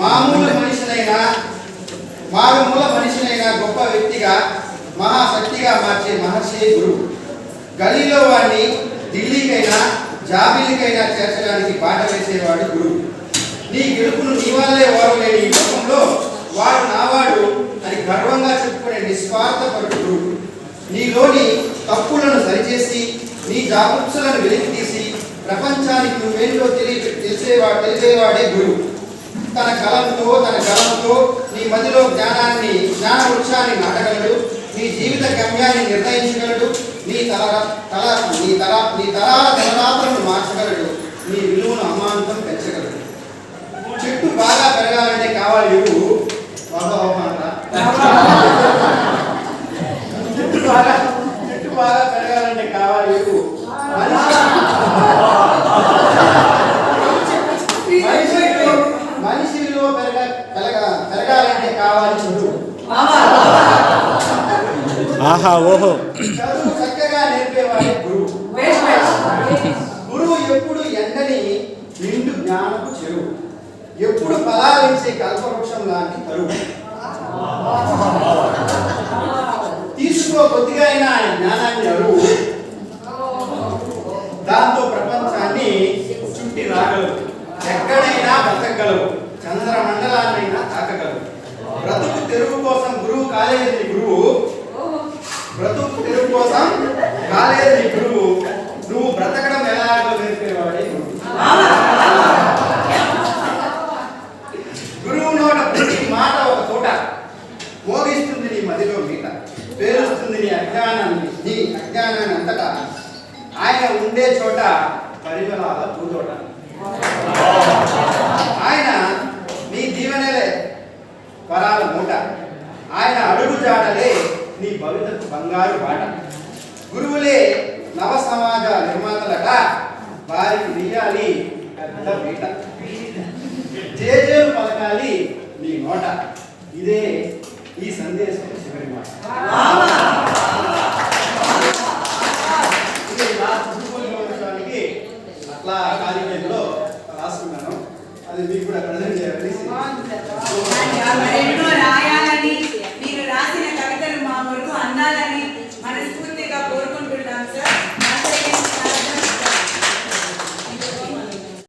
మామూలు మనిషినైనా మారుమూల మనిషినైనా గొప్ప వ్యక్తిగా మహాశక్తిగా మార్చే మహర్షి గురువు గలీలో వాడిని ఢిల్లీకైనా జాబీలకైనా చేర్చడానికి బాట వేసేవాడు గురువు నీ గెలుపును నీ ఓరలేని ఈ లోకంలో వాడు నావాడు అని గర్వంగా చెప్పుకునే నిస్వార్థపరుడు గురువు నీలోని తప్పులను సరిచేసి నీ జాగృతులను వెలికి తీసి ప్రపంచానికి నువ్వేంటో తెలియ తెలిసేవాడు తెలిసేవాడే గురువు తన కలంతో తన కలంతో నీ మదిలో జ్ఞానాన్ని జ్ఞాన వృక్షాన్ని నాటగలడు. నీ జీవిత గమ్యాన్ని నిర్ణయించగలడు. నీ తల తల నీ తల నీ తరాల తలరాత్రను మార్చగలడు. నీ విలువను అమాంతం పెంచగలడు. చెట్టు బాగా పెరగాలంటే కావాలి ఎరువు బాగా అవమానరా? చెట్టు బాగా చెట్టు బాగా పెరగాలంటే కావాలి ఎరువు మనిషి మనిషి విలువ- మనిషి విలువ పెరగ పెరగ పెరగాలంటే కావాలి చదువు ఆహా ఓహో. చదువు చక్కగా నేర్పేవాడే గురువు. గురువు ఎప్పుడు ఎండని నిండు జ్ఞానపు చెరువు. ఎప్పుడు ఫలాలించే కల్పవృక్షం లాంటి తరువు. తీసుకో కొద్దిగా అయినా ఆయన జ్ఞానాన్ని అరువు. దాంతో ప్రపంచాన్ని చుట్టి రాగలవు. ఎక్కడైనా బతకగలవు. చంద్రమండలాన్నైనా తాకగలవు బ్రతుకు తెరువు కోసం గురువు కాలేజీ గురువు బ్రతుకు తెరువు కోసం కాలేజీ గురువు నువ్వు బ్రతకడం ఎలాగో నేర్పేవాడే గురువు. నోట ప్రతి మాట ఒక తోట. మోగిస్తుంది నీ మదిలో మీట. పేరుస్తుంది నీ అజ్ఞానాన్ని నీ అజ్ఞానాన్ని అంతటా. ఆయన ఉండే చోట పరిమళాల పూతోట మూట ఆయన అడుగు జాడలే నీ భవితకు బంగారు బాట. గురువులే నవ సమాజ నిర్మాతలట. వారికి వెయ్యాలి పెద్ద పీట. జేజేలు పలకాలి నీ నోట. ఇదే ఈ సందేశం చివరి మాట. అట్లా కాలేజీలో రాసుకున్నాను. అది మీకు కూడా ప్రజెంట్ చేయాలి